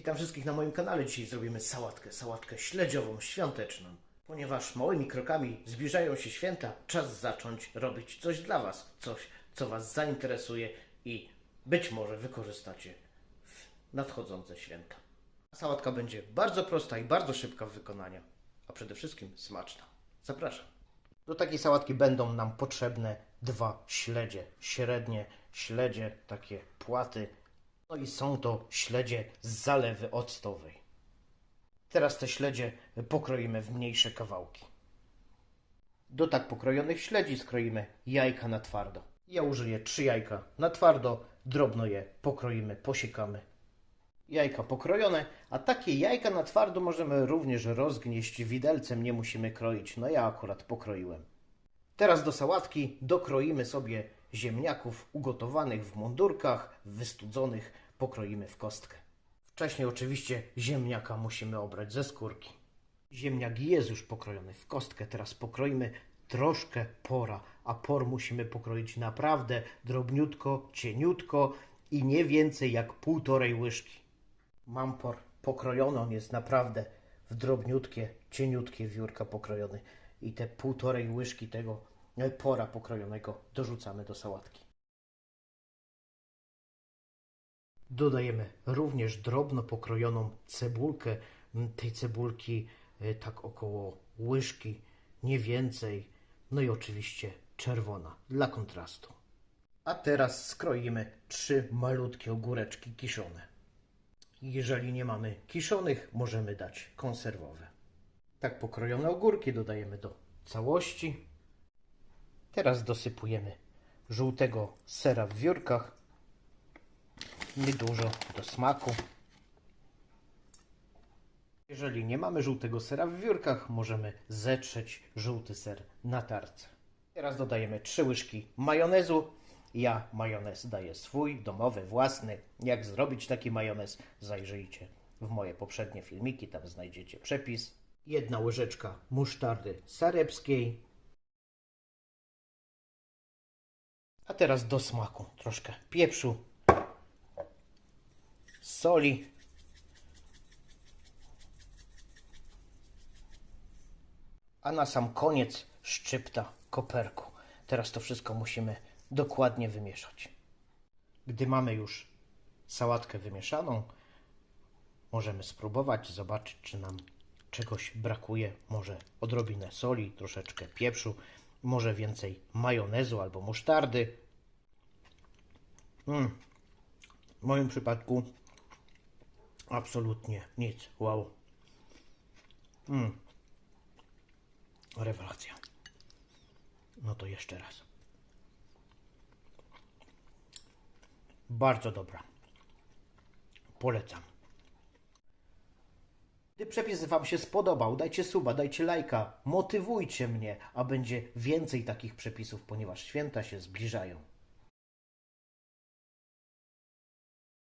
Witam wszystkich na moim kanale. Dzisiaj zrobimy sałatkę, sałatkę śledziową, świąteczną. Ponieważ małymi krokami zbliżają się święta, czas zacząć robić coś dla Was, coś, co Was zainteresuje i być może wykorzystacie w nadchodzące święta. Sałatka będzie bardzo prosta i bardzo szybka w wykonaniu, a przede wszystkim smaczna. Zapraszam. Do takiej sałatki będą nam potrzebne dwa śledzie, średnie śledzie, takie płaty. No i są to śledzie z zalewy octowej. Teraz te śledzie pokroimy w mniejsze kawałki. Do tak pokrojonych śledzi skroimy jajka na twardo. Ja użyję trzy jajka na twardo, drobno je pokroimy, posiekamy. Jajka pokrojone, a takie jajka na twardo możemy również rozgnieść widelcem, nie musimy kroić. No ja akurat pokroiłem. Teraz do sałatki dokroimy sobie ziemniaków ugotowanych w mundurkach, wystudzonych, pokroimy w kostkę. Wcześniej oczywiście ziemniaka musimy obrać ze skórki. Ziemniak jest już pokrojony w kostkę, teraz pokroimy troszkę pora, a por musimy pokroić naprawdę drobniutko, cieniutko i nie więcej jak półtorej łyżki. Mam por pokrojony, on jest naprawdę w drobniutkie, cieniutkie wiórka pokrojony i te półtorej łyżki tego pora pokrojonego dorzucamy do sałatki. Dodajemy również drobno pokrojoną cebulkę. Tej cebulki e, tak około łyżki, nie więcej. No i oczywiście czerwona dla kontrastu. A teraz skroimy trzy malutkie ogóreczki kiszone. Jeżeli nie mamy kiszonych, możemy dać konserwowe. Tak pokrojone ogórki dodajemy do całości. Teraz dosypujemy żółtego sera w wiórkach. Niedużo do smaku. Jeżeli nie mamy żółtego sera w wiórkach, możemy zetrzeć żółty ser na tarce. Teraz dodajemy 3 łyżki majonezu. Ja majonez daję swój, domowy, własny. Jak zrobić taki majonez, zajrzyjcie w moje poprzednie filmiki, tam znajdziecie przepis. Jedna łyżeczka musztardy sarepskiej. A teraz do smaku troszkę pieprzu, soli. A na sam koniec szczypta koperku. Teraz to wszystko musimy dokładnie wymieszać. Gdy mamy już sałatkę wymieszaną, możemy spróbować, zobaczyć, czy nam czegoś brakuje. Może odrobinę soli, troszeczkę pieprzu, może więcej majonezu albo musztardy. Mm. W moim przypadku absolutnie nic. Wow. Mm. Rewelacja. No to jeszcze raz. Bardzo dobra. Polecam. Gdy przepis Wam się spodobał, dajcie suba, dajcie lajka, motywujcie mnie, a będzie więcej takich przepisów, ponieważ święta się zbliżają.